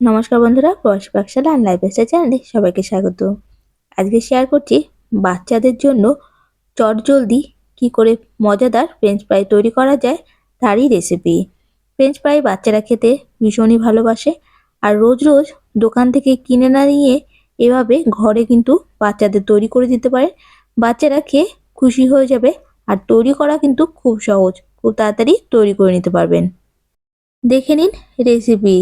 নমস্কার বন্ধুরা, বয়স পাকশালা আর লাইফ স্টাইল চ্যানেলে সবাইকে স্বাগত। আজকে শেয়ার করছি বাচ্চাদের জন্য চটজলদি কি করে মজাদার ফ্রেঞ্চ ফ্রাই তৈরি করা যায় তারই রেসিপি ফ্রেঞ্চ ফ্রাই বাচ্চারা খেতে ভীষণই ভালোবাসে আর রোজ রোজ দোকান থেকে কিনে না নিয়ে এভাবে ঘরে কিন্তু বাচ্চাদের তৈরি করে দিতে পারে। বাচ্চারা খেয়ে খুশি হয়ে যাবে আর তৈরি করা কিন্তু খুব সহজ, খুব তাড়াতাড়ি তৈরি করে নিতে পারবেন। দেখে নিন রেসিপি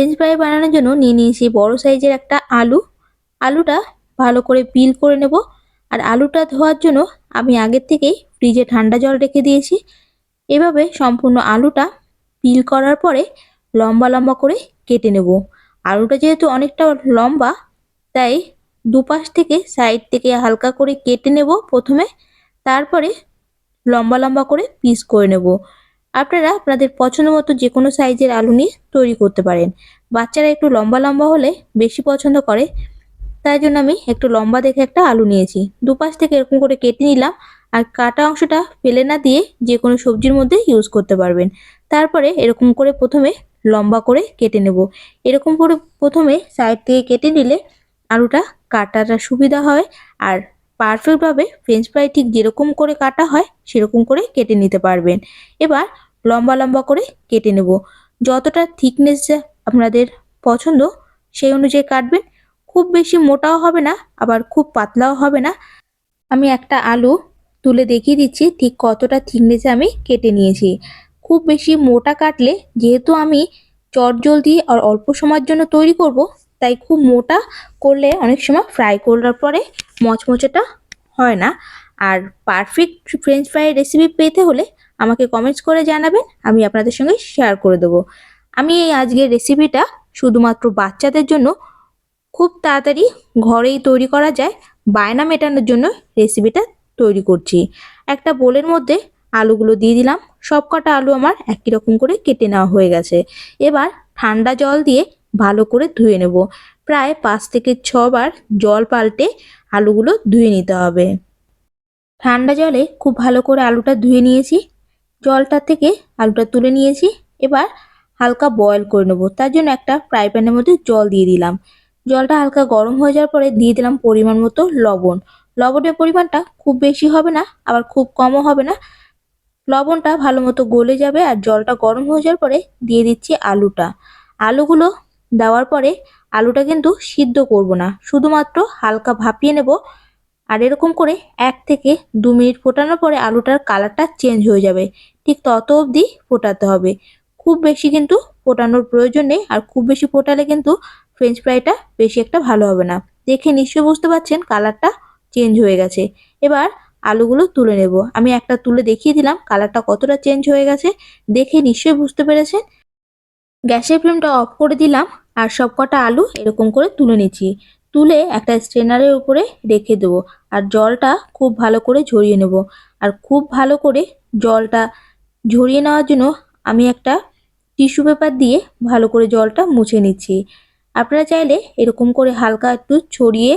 ফ্রেঞ্চ ফ্রাই বানানোর জন্য নিয়ে নিয়েছি বড় সাইজের একটা আলু। আলুটা ভালো করে পিল করে নেব। আর আলুটা ধোয়ার জন্য আমি আগের থেকেই ফ্রিজে ঠান্ডা জল রেখে দিয়েছি। এভাবে সম্পূর্ণ আলুটা পিল করার পরে লম্বা লম্বা করে কেটে নেব। আলুটা যেহেতু অনেকটা লম্বা, তাই দুপাশ থেকে সাইড থেকে হালকা করে কেটে নেব প্রথমে। তারপরে লম্বা লম্বা করে পিস করে নেব। আপনারা আপনাদের পছন্দ মতো যে কোনো সাইজের আলু নিয়ে তৈরি করতে পারেন। বাচ্চারা একটু লম্বা লম্বা হলে বেশি পছন্দ করে। তাই জন্য আমি একটু লম্বা দেখে একটা আলু নিয়েছি। দুপাশ থেকে এরকম করে কেটে নিলাম আর কাটা অংশটা ফেলে না দিয়ে যে কোনো সবজির মধ্যে ইউজ করতে পারবেন। তারপরে এরকম করে প্রথমে লম্বা করে কেটে নেব। এরকম করে প্রথমে সাইড থেকে কেটে নিলে আলুটা কাটাটা সুবিধা হয় আর পারফেক্টভাবে ফ্রেঞ্চ ফ্রাই ঠিক যেরকম করে কাটা হয়, সেরকম করে কেটে নিতে পারবেন। এবার লম্বা লম্বা করে কেটে নেব। যতটা থিকনেস আপনাদের পছন্দ, সেই অনুযায়ী কাটবেন। খুব বেশি মোটাও হবে না, আবার খুব পাতলাও হবে না। আমি একটা আলু তুলে দেখিয়ে দিচ্ছি, ঠিক কতটা থিকনেসে আমি কেটে নিয়েছি। খুব বেশি মোটা কাটলে যেহেতু আমি চটজলদি আর অল্প সময়ের জন্য তৈরি করব, তাই খুব মোটা করলে অনেক সময় ফ্রাই করার পরে মচমচেটা হয় না। আর পারফেক্ট ফ্রেঞ্চ ফ্রাই রেসিপি পেতে হলে আমাকে কমেন্টস করে জানাবেন, আমি আপনাদের সঙ্গে শেয়ার করে দেবো। আমি এই আজকের রেসিপিটা শুধুমাত্র বাচ্চাদের জন্য খুব তাড়াতাড়ি ঘরেই তৈরি করা যায়, বায়না মেটানোর জন্য রেসিপিটা তৈরি করছি। একটা বোলের মধ্যে আলুগুলো দিয়ে দিলাম সব কটা আলু আমার একই রকম করে কেটে নেওয়া হয়ে গেছে। এবার ঠান্ডা জল দিয়ে ভালো করে ধুয়ে নেব। প্রায় পাঁচ থেকে ছবার জল পাল্টে আলুগুলো ধুয়ে নিতে হবে। ঠান্ডা জলে খুব ভালো করে আলুটা ধুয়ে নিয়েছি। জলটা থেকে আলুটা তুলে নিয়েছি। এবার হালকা বয়েল করে নেব। তার জন্য একটা ফ্রাই প্যানের মধ্যে জল দিয়ে দিলাম। জলটা হালকা গরম হয়ে যাওয়ার পরে দিয়ে দিলাম পরিমাণ মতো লবণ। লবণের পরিমাণটা খুব বেশি হবে না, আবার খুব কমও হবে না। লবণটা ভালো মতো গলে যাবে আর জলটা গরম হয়ে যাওয়ার পরে দিয়ে দিচ্ছি আলুটা। আলুগুলো দেওয়ার পরে আলুটা কিন্তু সিদ্ধ করব না। শুধুমাত্র হালকা ভাপিয়ে নেব। আর এরকম করে এক থেকে দু মিনিট ফোটানোর পরে আলুটার কালারটা চেঞ্জ হয়ে যাবে। ঠিক তত অবধি ফোটাতে হবে। খুব বেশি কিন্তু ফোটানোর প্রয়োজন নেই। আর খুব বেশি ফোটালে কিন্তু ফ্রেঞ্চ ফ্রাইটা বেশি একটা ভালো হবে না। দেখে নিশ্চয়ই বুঝতে পারছেন কালারটা চেঞ্জ হয়ে গেছে। এবার আলুগুলো তুলে নেব। আমি একটা তুলে দেখিয়ে দিলাম কালারটা কতটা চেঞ্জ হয়ে গেছে। দেখে নিশ্চয়ই বুঝতে পেরেছেন। গ্যাসের ফ্লেমটা অফ করে দিলাম আর সব কটা আলু এরকম করে তুলে নিচ্ছি। তুলে একটা স্ট্রেনারের উপরে রেখে দেবো আর জলটা খুব ভালো করে ঝরিয়ে নেব। আর খুব ভালো করে জলটা ঝরিয়ে নেওয়ার জন্য আমি একটা টিস্যু পেপার দিয়ে ভালো করে জলটা মুছে নিচ্ছি। আপনারা চাইলে এরকম করে হালকা একটু ছড়িয়ে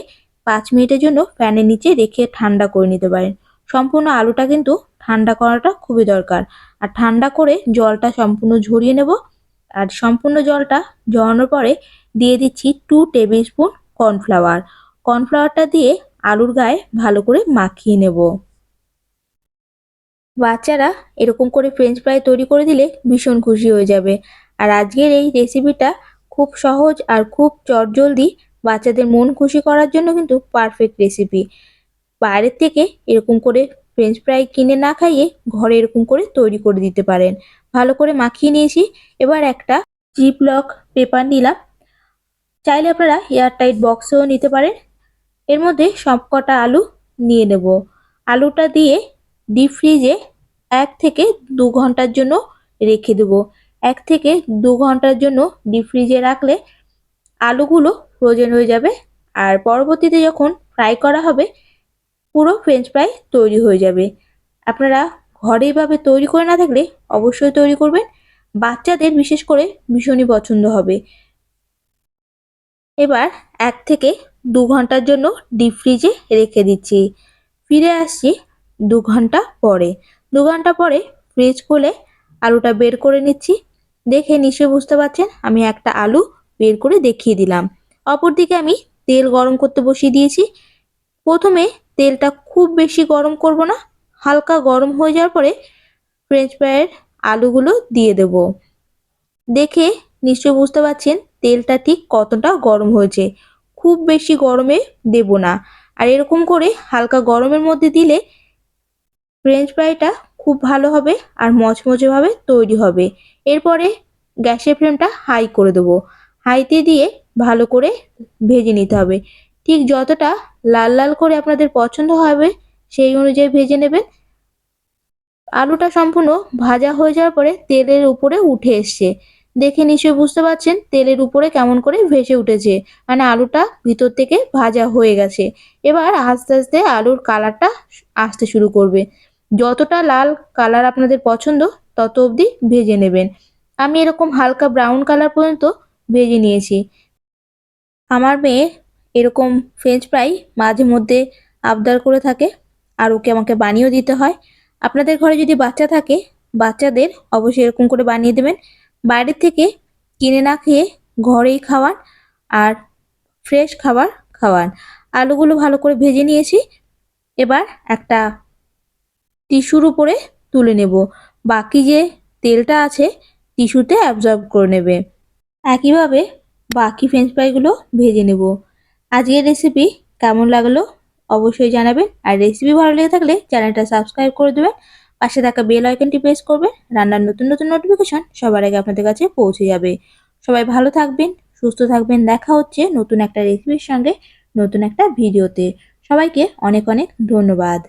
পাঁচ মিনিটের জন্য ফ্যানের নিচে রেখে ঠান্ডা করে নিতে পারেন। সম্পূর্ণ আলুটা কিন্তু ঠান্ডা করাটা খুবই দরকার। আর ঠান্ডা করে জলটা সম্পূর্ণ ঝরিয়ে নেব আর সম্পূর্ণ জলটা ঝরানোর পরে দিয়ে দিচ্ছি টু টেবিল স্পুন কর্নফ্লাওয়ার কর্নফ্লাওয়ারটা দিয়ে আলুর গায়ে ভালো করে মাখিয়ে নেব। বাচ্চারা এরকম করে ফ্রেঞ্চ ফ্রাই তৈরি করে দিলে ভীষণ খুশি হয়ে যাবে। আর আজকের এই রেসিপিটা খুব সহজ আর খুব চটজলদি বাচ্চাদের মন খুশি করার জন্য কিন্তু পারফেক্ট রেসিপি বাইরের থেকে এরকম করে ফ্রেঞ্চ ফ্রাই কিনে না খাইয়ে ঘরে এরকম করে তৈরি করে দিতে পারেন। ভালো করে মাখিয়ে নিয়েছি। এবার একটা জিপ লক পেপার নিলাম। চাইলে আপনারা এয়ারটাইট বক্সেও নিতে পারেন। এর মধ্যে সবকটা আলু নিয়ে নেব। আলুটা দিয়ে ডিপ ফ্রিজে এক থেকে দু ঘণ্টার জন্য রেখে দেবো। এক থেকে দু ঘণ্টার জন্য ডিপ ফ্রিজে রাখলে আলুগুলো ফ্রোজেন হয়ে যাবে। আর পরবর্তীতে যখন ফ্রাই করা হবে, পুরো ফ্রেঞ্চ ফ্রাই তৈরি হয়ে যাবে। আপনারা ঘরে এভাবে তৈরি করে না থাকলে অবশ্যই তৈরি করবেন। বাচ্চাদের বিশেষ করে ভীষণই পছন্দ হবে। এবার এক থেকে দু ঘণ্টার জন্য ডিপ ফ্রিজে রেখে দিচ্ছি। ফিরে আসছি দু ঘণ্টা পরে। দু ঘণ্টা পরে ফ্রিজ খুলে আলুটা বের করে নিচ্ছি। দেখে নিশ্চয়ই বুঝতে পারছেন, আমি একটা আলু বের করে দেখিয়ে দিলাম। অপরদিকে আমি তেল গরম করতে বসিয়ে দিয়েছি। প্রথমে তেলটা খুব বেশি গরম করব না হালকা গরম হয়ে যাওয়ার পরে ফ্রেঞ্চ ফ্রাইয়ের আলুগুলো দিয়ে দেব। দেখে নিশ্চয়ই বুঝতে পারছেন তেলটা ঠিক কতটা গরম হয়েছে। খুব বেশি গরমে দেব না। আর এরকম করে হালকা গরমের মধ্যে দিলে ফ্রেঞ্চ ফ্রাইটা খুব ভালো হবে আর মচমচেভাবে তৈরি হবে। এরপরে গ্যাসের ফ্লেমটা হাই করে দেবো। হাইতে দিয়ে ভালো করে ভেজে নিতে হবে। ঠিক যতটা লাল লাল করে আপনাদের পছন্দ হবে সেই অনুযায়ী ভেজে নেবেন। আলুটা সম্পূর্ণ ভাজা হয়ে যাওয়ার পরে তেলের উপরে উঠে এসছে। দেখে নিশ্চয়ই বুঝতে পারছেন তেলের উপরে কেমন করে ভেসে উঠেছে। মানে আলুটা ভিতর থেকে ভাজা হয়ে গেছে। এবার আস্তে আস্তে আলুর কালারটা আসতে শুরু করবে। যতটা লাল কালার আপনাদের পছন্দ, তত অবধি ভেজে নেবেন। আমি এরকম হালকা ব্রাউন কালার পর্যন্ত ভেজে নিয়েছি। আমার মেয়ে এরকম ফ্রেঞ্চ ফ্রাই মাঝে মধ্যে আবদার করে থাকে। আর ওকে আমাকে বানিয়েও দিতে হয়। আপনাদের ঘরে যদি বাচ্চা থাকে, বাচ্চাদের অবশ্যই এরকম করে বানিয়ে দেবেন। বাইরের থেকে কিনে না খেয়ে ঘরেই খাওয়ান আর ফ্রেশ খাবার খাওয়ান। আলুগুলো ভালো করে ভেজে নিয়েছি। এবার একটা টিস্যুর উপরে তুলে নেব। বাকি যে তেলটা আছে টিস্যুতে অ্যাবজর্ব করে নেবে। একইভাবে বাকি ফ্রেঞ্চ ফ্রাইগুলো ভেজে নেব। আজকের রেসিপি কেমন লাগল? অবশ্যই জানাবেন। আর রেসিপি ভালো লেগে থাকলে চ্যানেলটা সাবস্ক্রাইব করে দেবেন। পাশে থাকা বেল আইকনটি প্রেস করবেন। রান্নার নতুন নতুন নোটিফিকেশন সবার আগে আপনাদের কাছে পৌঁছে যাবে। সবাই ভালো থাকবেন, সুস্থ থাকবেন। দেখা হচ্ছে নতুন একটা রেসিপির সঙ্গে, নতুন একটা ভিডিওতে সবাইকে অনেক অনেক ধন্যবাদ।